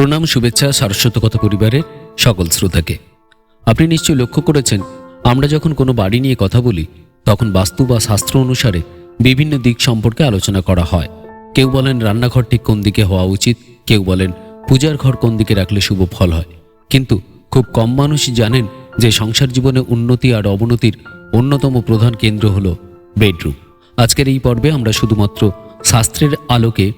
প্রণাম, শুভেচ্ছা সারস্বত কথা পরিবারের সকল শ্রোতাকে। আপনি নিশ্চয়ই লক্ষ্য করেছেন, আমরা যখন কোনো বাড়ি নিয়ে কথা বলি, তখন বাস্তু বা শাস্ত্র অনুসারে বিভিন্ন দিক সম্পর্কে আলোচনা করা হয়। কেউ বলেন রান্নাঘর ঠিক কোন দিকে হওয়া উচিত, কেউ বলেন পূজার ঘর কোন দিকে রাখলে শুভ ফল হয়। কিন্তু খুব কম মানুষই জানেন যে সংসার জীবনে উন্নতি আর অবনতির অন্যতম প্রধান কেন্দ্র হল বেডরুম। আজকের এই পর্বে আমরা শুধুমাত্র শাস্ত্রের আলোকে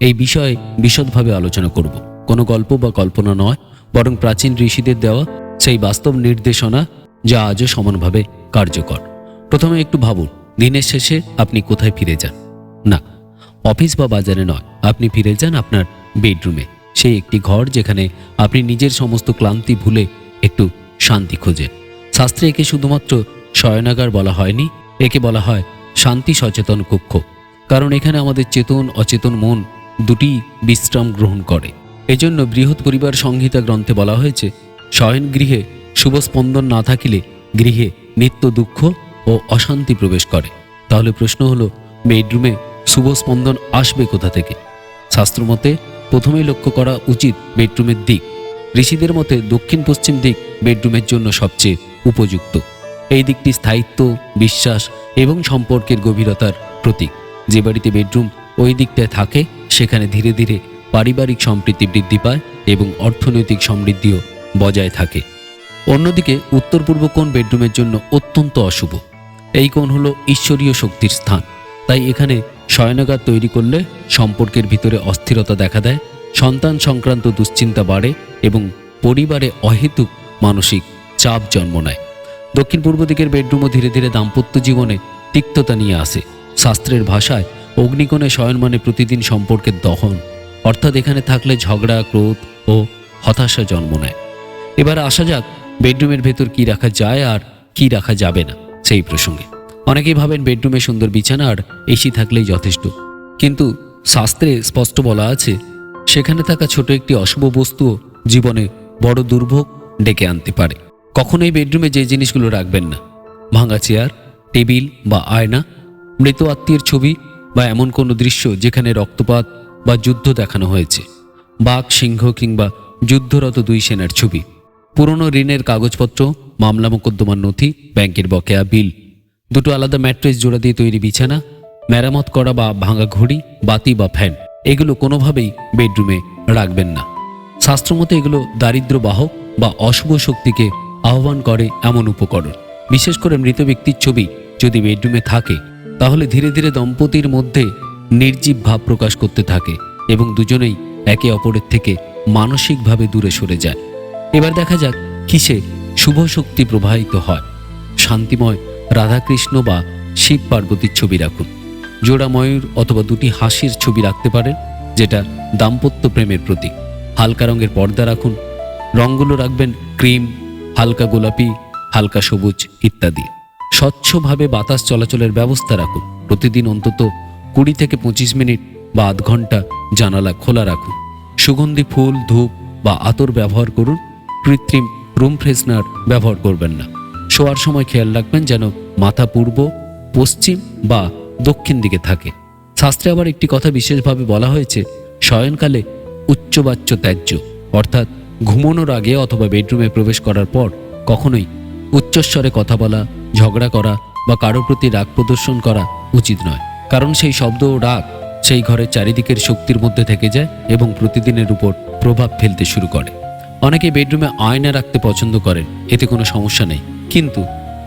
এই বিষয়ে বিশদভাবে আলোচনা করব। কোনো গল্প বা কল্পনা নয়, বরং প্রাচীন ঋষিদের দেওয়া সেই বাস্তব নির্দেশনা যা আজও সমানভাবে কার্যকর। প্রথমে একটু ভাবুন, দিনের শেষে আপনি কোথায় ফিরে যান? না, অফিস বা বাজারে নয়, আপনি ফিরে যান আপনার বেডরুমে। সেই একটি ঘর যেখানে আপনি নিজের সমস্ত ক্লান্তি ভুলে একটু শান্তি খোঁজেন। শাস্ত্রে একে শুধুমাত্র শয়নাগার বলা হয়নি, একে বলা হয় শান্তি সচেতন কক্ষ। কারণ এখানে আমাদের চেতন, অচেতন মন দুটি বিশ্রাম গ্রহণ করে। এজন্য বৃহৎ পরিবার সংহিতা গ্রন্থে বলা হয়েছে, শয়ন গৃহে শুভ স্পন্দন না থাকিলে গৃহে নিত্য দুঃখ ও অশান্তি প্রবেশ করে। তাহলে প্রশ্ন হলো, বেডরুমে শুভ স্পন্দন আসবে কোথা থেকে? শাস্ত্রমতে প্রথমেই লক্ষ্য করা উচিত বেডরুমের দিক। ঋষিদের মতে দক্ষিণ পশ্চিম দিক বেডরুমের জন্য সবচেয়ে উপযুক্ত। এই দিকটি স্থায়িত্ব, বিশ্বাস এবং সম্পর্কের গভীরতার প্রতীক। যে বাড়িতে বেডরুম ওই দিকটায় থাকে, সেখানে ধীরে ধীরে পারিবারিক সম্প্রীতি বৃদ্ধি পায় এবং অর্থনৈতিক সমৃদ্ধিও বজায় থাকে। অন্যদিকে, উত্তর পূর্ব কোণ বেডরুমের জন্য অত্যন্ত অশুভ। এই কোণ হলো ঈশ্বরীয় শক্তির স্থান। তাই এখানে শয়নাগার তৈরি করলে সম্পর্কের ভিতরে অস্থিরতা দেখা দেয়, সন্তান সংক্রান্ত দুশ্চিন্তা বাড়ে এবং পরিবারে অহেতুক মানসিক চাপ জন্ম নেয়। দক্ষিণ পূর্ব দিকের বেডরুমও ধীরে ধীরে দাম্পত্য জীবনে তিক্ততা নিয়ে আসে। শাস্ত্রের ভাষায়, অগ্নিকোণে শয়ন মানে প্রতিদিন সম্পর্কের দহন অর্থাৎ এখানে থাকলে ঝগড়া, ক্রোধ ও হতাশা জন্ম নেয়। এবার আসা যাক, বেডরুমের ভেতর কি রাখা যায় আর কি রাখা যাবে না, সেই প্রসঙ্গে। অনেকেই ভাবেন বেডরুমে সুন্দর বিছানা আর এসি থাকলেই যথেষ্ট। কিন্তু শাস্ত্রে স্পষ্ট বলা আছে, সেখানে থাকা ছোট একটি অশুভ বস্তুও জীবনে বড় দুর্ভোগ ডেকে আনতে পারে। কখনোই বেডরুমে যে জিনিসগুলো রাখবেন না, ভাঙা চেয়ার, টেবিল বা আয়না, মৃত আত্মীয়ের ছবি বা এমন কোনো দৃশ্য যেখানে রক্তপাত বা যুদ্ধ দেখানো হয়েছে। বাঘ, সিংহ কিংবা যুদ্ধরত দুই সেনার ছবি। পুরনো ঋণের কাগজপত্র, মামলা মোকদ্দমার নথি, ব্যাংকের বকেয়া বিল। দুটো আলাদা ম্যাট্রেস জোড়া দিয়ে তৈরি বিছানা, মেরামত করা বা ভাঙা ঘড়ি, বাতি বা ফ্যান। এগুলো কোনোভাবেই বেডরুমে রাখবেন না। শাস্ত্রমতে এগুলো দারিদ্র বাহক বা অশুভ শক্তিকে আহ্বান করে এমন উপকরণ। বিশেষ করে মৃত ব্যক্তির ছবি যদি বেডরুমে থাকে, তাহলে ধীরে ধীরে দম্পতির মধ্যে নির্জীব ভাব প্রকাশ করতে থাকে এবং দুজনেই একে অপরের থেকে মানসিকভাবে দূরে সরে যায়। এবার দেখা যাক কিসে শুভ শক্তি প্রবাহিত হয়। শান্তিময় রাধাকৃষ্ণ বা শিব পার্বতীর ছবি রাখুন। জোড়া ময়ূর অথবা দুটি হাসির ছবি রাখতে পারেন যেটা দাম্পত্য প্রেমের প্রতীক। হালকা রঙের পর্দা রাখুন। রঙগুলো রাখবেন ক্রিম, হালকা গোলাপি, হালকা সবুজ ইত্যাদি। স্বচ্ছভাবে বাতাস চলাচলের ব্যবস্থা রাখুন। প্রতিদিন অন্তত কুড়ি থেকে পঁচিশ মিনিট বা আধ ঘণ্টা জানালা খোলা রাখুন। সুগন্ধি ফুল, ধূপ বা আতর ব্যবহার করুন। কৃত্রিম রুম ফ্রেশনার ব্যবহার করবেন না। শোয়ার সময় খেয়াল রাখবেন যেন মাথা পূর্ব, পশ্চিম বা দক্ষিণ দিকে থাকে। শাস্ত্রে আবার একটি কথা বিশেষভাবে বলা হয়েছে, শয়নকালে উচ্চবাচ্য ত্যায্য, অর্থাৎ ঘুমানোর আগে অথবা বেডরুমে প্রবেশ করার পর কখনোই উচ্চস্বরে কথা বলা, ঝগড়া করা বা কারোর প্রতি রাগ প্রদর্শন করা উচিত নয়। কারণ সেই শব্দ ও রাগ সেই ঘরের চারিদিকের শক্তির মধ্যে থেকে যায় এবং প্রতিদিনের উপর প্রভাব ফেলতে শুরু করে। অনেকে বেডরুমে আয়না রাখতে পছন্দ করেন, এতে কোনো সমস্যা নেই। কিন্তু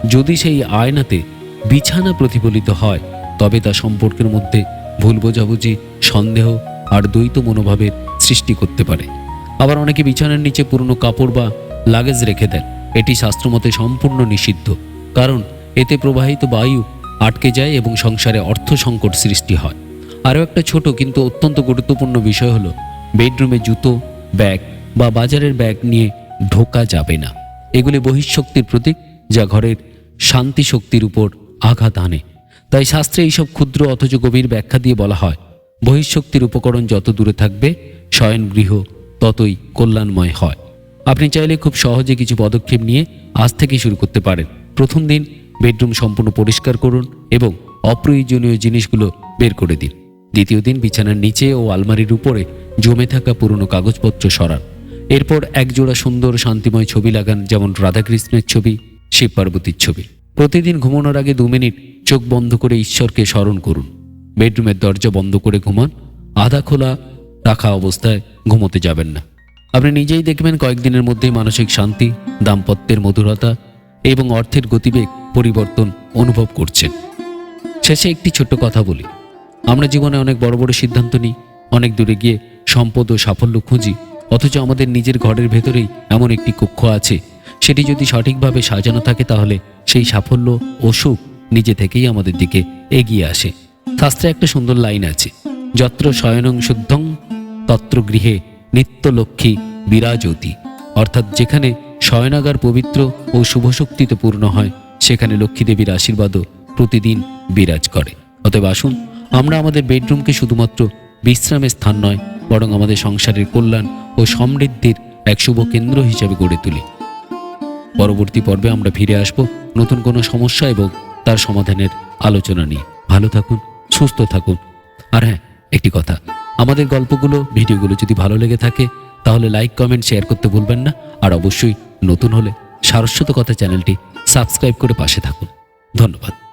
যদি সেই আয়নাতে বিছানা প্রতিফলিত হয়, তবে তা সম্পর্কের মধ্যে ভুল বোঝাবুঝি, সন্দেহ আর দ্বৈত মনোভাবের সৃষ্টি করতে পারে। আবার অনেকে বিছানার নিচে পুরনো কাপড় বা লাগেজ রেখে দেন। এটি শাস্ত্রমতে সম্পূর্ণ নিষিদ্ধ। কারণ এতে প্রবাহিত বায়ু আটকে যায় এবং সংসারে অর্থ সংকট সৃষ্টি হয়। আরও একটা ছোট কিন্তু অত্যন্ত গুরুত্বপূর্ণ বিষয় হলো, বেডরুমে জুতো, ব্যাগ বা বাজারের ব্যাগ নিয়ে ঢোকা যাবে না। এগুলি বহিঃশক্তির প্রতীক যা ঘরের শান্তি শক্তির উপর আঘাত আনে। তাই শাস্ত্রে এইসব ক্ষুদ্র অথচ গভীর ব্যাখ্যা দিয়ে বলা হয়, বহিঃশক্তির উপকরণ যত দূরে থাকবে, শয়ন গৃহ ততই কল্যাণময় হয়। আপনি চাইলে খুব সহজে কিছু পদক্ষেপ নিয়ে আজ থেকেই শুরু করতে পারেন। প্রথম দিন বেডরুম সম্পূর্ণ পরিষ্কার করুন এবং অপ্রয়োজনীয় জিনিসগুলো বের করে দিন। দ্বিতীয় দিন বিছানার নিচে ও আলমারির উপরে জমে থাকা পুরনো কাগজপত্র সরান। এরপর একজোড়া সুন্দর শান্তিময় ছবি লাগান, যেমন রাধাকৃষ্ণের ছবি, শিব পার্বতীর ছবি। প্রতিদিন ঘুমানোর আগে দু মিনিট চোখ বন্ধ করে ঈশ্বরকে স্মরণ করুন। বেডরুমের দরজা বন্ধ করে ঘুমান। আধা খোলা রাখা অবস্থায় ঘুমোতে যাবেন না। আপনি নিজেই দেখবেন কয়েকদিনের মধ্যেই মানসিক শান্তি, দাম্পত্যের মধুরতা এবং অর্থের গতিবেগ পরিবর্তন অনুভব করছেন। শেষে একটি ছোট্ট কথা বলি। আমরা জীবনে অনেক বড় বড় সিদ্ধান্ত নিই, অনেক দূরে গিয়ে সম্পদ ও সাফল্য খুঁজি, অথচ আমাদের নিজের ঘরের ভেতরেই এমন একটি কক্ষ আছে। সেটি যদি সঠিকভাবে সাজানো থাকে তাহলে সেই সাফল্য ও সুখ নিজে থেকেই আমাদের দিকে এগিয়ে আসে। শাস্ত্রে একটা সুন্দর লাইন আছে, যত্র শয়নং শুদ্ধং, তত্র গৃহে নিত্যলক্ষ্মী বিরাজতি। অর্থাৎ যেখানে শয়নাগার পবিত্র ও শুভশক্তিতে পূর্ণ হয় সেখানে লক্ষ্মী দেবীর আশীর্বাদও প্রতিদিন বিরাজ করে। অতএব আসুন, আমরা আমাদের বেডরুমকে শুধুমাত্র বিশ্রামের স্থান নয়, বরং আমাদের সংসারের কল্যাণ ও সমৃদ্ধির এক শুভ কেন্দ্র হিসেবে গড়ে তুলি। পরবর্তী পর্বে আমরা ফিরে আসব নতুন কোনো সমস্যা এবং তার সমাধানের আলোচনা নিয়ে। ভালো থাকুন, সুস্থ থাকুন। আর হ্যাঁ একটি কথা, আমাদের গল্পগুলো, ভিডিওগুলো যদি ভালো লেগে থাকে, তাহলে লাইক কমেন্ট শেয়ার করতে ভুলবেন না। আর অবশ্যই নতুন হলে সারস্বত কথা চ্যানেলটি সাবস্ক্রাইব করে পাশে থাকুন। ধন্যবাদ।